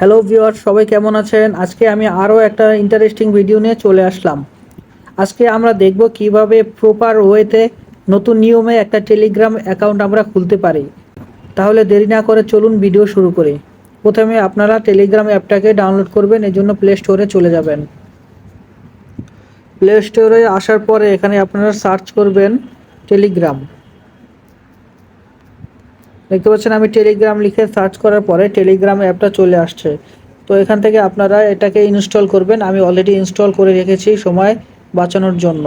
Hello viewer সবাই কেমন আছেন? আজকে আমি আরও একটা ইন্টারেস্টিং ভিডিও নিয়ে চলে আসলাম। আজকে আমরা দেখব কীভাবে প্রপার ওয়েতে নতুন নিয়মে একটা টেলিগ্রাম অ্যাকাউন্ট আমরা খুলতে পারি। তাহলে দেরি না করে চলুন ভিডিও শুরু করি। প্রথমে আপনারা টেলিগ্রাম অ্যাপটাকে ডাউনলোড করবেন, এর জন্য প্লে স্টোরে চলে যাবেন। প্লে স্টোরে আসার পরে এখানে আপনারা সার্চ করবেন টেলিগ্রাম দেখতে পাচ্ছেন আমি টেলিগ্রাম লিখে সার্চ করার পরে টেলিগ্রাম অ্যাপটা চলে আসছে। তো এখান থেকে আপনারা এটাকে ইনস্টল করবেন। আমি অলরেডি ইনস্টল করে রেখেছি সময় বাঁচানোর জন্য।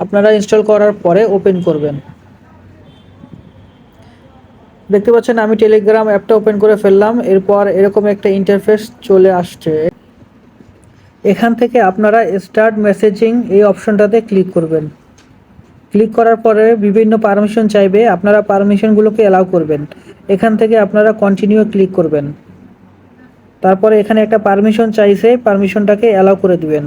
আপনারা ইনস্টল করার পরে ওপেন করবেন। দেখতে পাচ্ছেন আমি টেলিগ্রাম অ্যাপটা ওপেন করে ফেললাম। এরপর এরকম একটা ইন্টারফেস চলে আসছে। এখান থেকে আপনারা স্টার্ট মেসেজিং এই অপশনটাতে ক্লিক করবেন। ক্লিক করার পরে বিভিন্ন পারমিশন চাইবে, আপনারা পারমিশনগুলোকে অ্যালাউ করবেন। এখান থেকে আপনারা কন্টিনিউ ক্লিক করবেন। তারপরে এখানে একটা পারমিশন চাইছে পারমিশনটাকে অ্যালাউ করে দিবেন।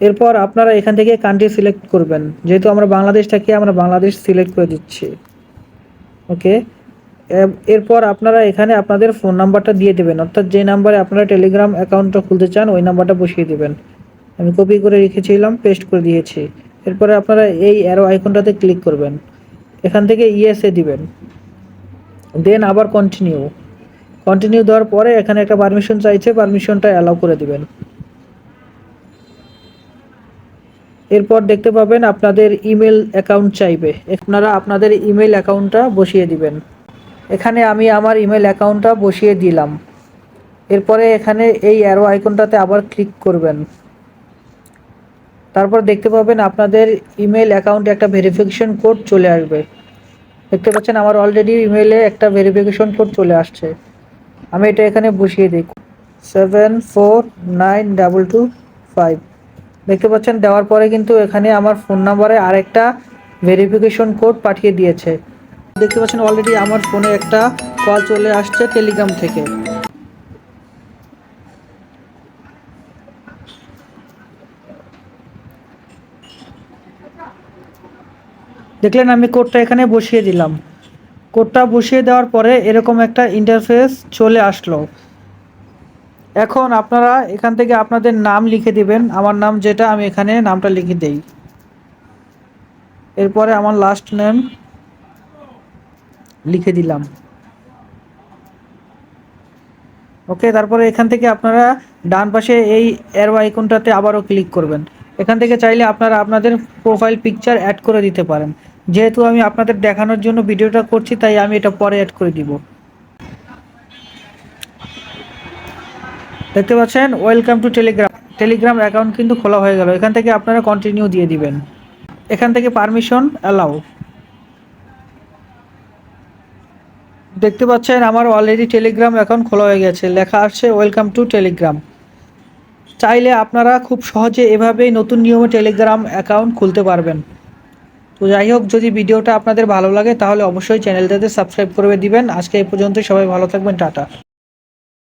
এরপর আপনারা এখান থেকে কান্ট্রি সিলেক্ট করবেন। যেহেতু আমরা বাংলাদেশ থাকি, আমরা বাংলাদেশ সিলেক্ট করে দিচ্ছি। ওকে এরপর আপনারা এখানে আপনাদের ফোন নাম্বারটা দিয়ে দেবেন। অর্থাৎ যে নাম্বারে আপনারা টেলিগ্রাম অ্যাকাউন্টটা খুলতে চান, ওই নাম্বারটা বসিয়ে দেবেন। আমি কপি করে রেখেছিলাম পেস্ট করে দিয়েছি। এরপরে আপনারা এই অ্যারো আইকনটাতে ক্লিক করবেন। এখান থেকে ইএসএ দিবেন। দেন আবার কন্টিনিউ কন্টিনিউ দেওয়ার পরে এখানে একটা পারমিশন চাইছে পারমিশনটা অ্যালাউ করে দিবেন। এরপর দেখতে পাবেন আপনাদের ইমেল অ্যাকাউন্ট চাইবে। আপনারা আপনাদের ইমেল অ্যাকাউন্টটা বসিয়ে দিবেন। এখানে আমি আমার ইমেল অ্যাকাউন্টটা বসিয়ে দিলাম। এরপরে এখানে এই অ্যারো আইকনটাতে আবার ক্লিক করবেন। তারপর দেখতে পাবেন আপনাদের ইমেল অ্যাকাউন্টে একটা ভেরিফিকেশন কোড চলে আসবে। দেখতে পাচ্ছেন আমার অলরেডি ইমেলে একটা ভেরিফিকেশন কোড চলে আসছে। আমি এটা এখানে বসিয়ে দিই। Seven four nine double two five দেখতে পাচ্ছেন দেওয়ার পরে কিন্তু এখানে আমার ফোন নাম্বারে আরেকটা ভেরিফিকেশন কোড পাঠিয়ে দিয়েছে। দেখতে পাচ্ছেন অলরেডি আমার ফোনে একটা কল চলে আসছে টেলিগ্রাম থেকে। দেখলেন আমি কোডটা এখানে বসিয়ে দিলাম। কোডটা বসিয়ে দেওয়ার পরে এরকম একটা ইন্টারফেস চলে আসলো। এখন আপনারা এখান থেকে আপনাদের নাম লিখে দিবেন। আমার নাম যেটা, আমি এখানে নামটা লিখে দেই। এরপরে আমার লাস্ট নেম লিখে দিলাম। ওকে তারপরে এখান থেকে আপনারা ডান পাশে এই অ্যারো আইকনটাতে আবারও ক্লিক করবেন। এখান থেকে চাইলে আপনারা আপনাদের প্রোফাইল পিকচার অ্যাড করে দিতে পারেন। যেহেতু আমি আপনাদের দেখানোর জন্য ভিডিওটা করছি, তাই আমি এটা পরে অ্যাড করে দিব। দেখতে পাচ্ছেন? Welcome to Telegram Telegram account কিন্তু খোলা হয়ে গেল। এখান থেকে আপনারা কন্টিনিউ দিয়ে দিবেন। এখান থেকে পারমিশন অ্যালাউ দেখতে পাচ্ছেন? আমার অলরেডি টেলিগ্রাম অ্যাকাউন্ট খোলা হয়ে গেছে। লেখা আসছে ওয়েলকাম টু টেলিগ্রাম চাইলে আপনারা খুব সহজে এভাবেই নতুন নিয়মে টেলিগ্রাম অ্যাকাউন্ট খুলতে পারবেন। তো যাই হোক, যদি ভিডিওটা আপনাদের ভালো লাগে, তাহলে অবশ্যই চ্যানেলটাতে সাবস্ক্রাইব করে দিবেন। আজকে এই পর্যন্ত সবাই ভালো থাকবেন, টাটা।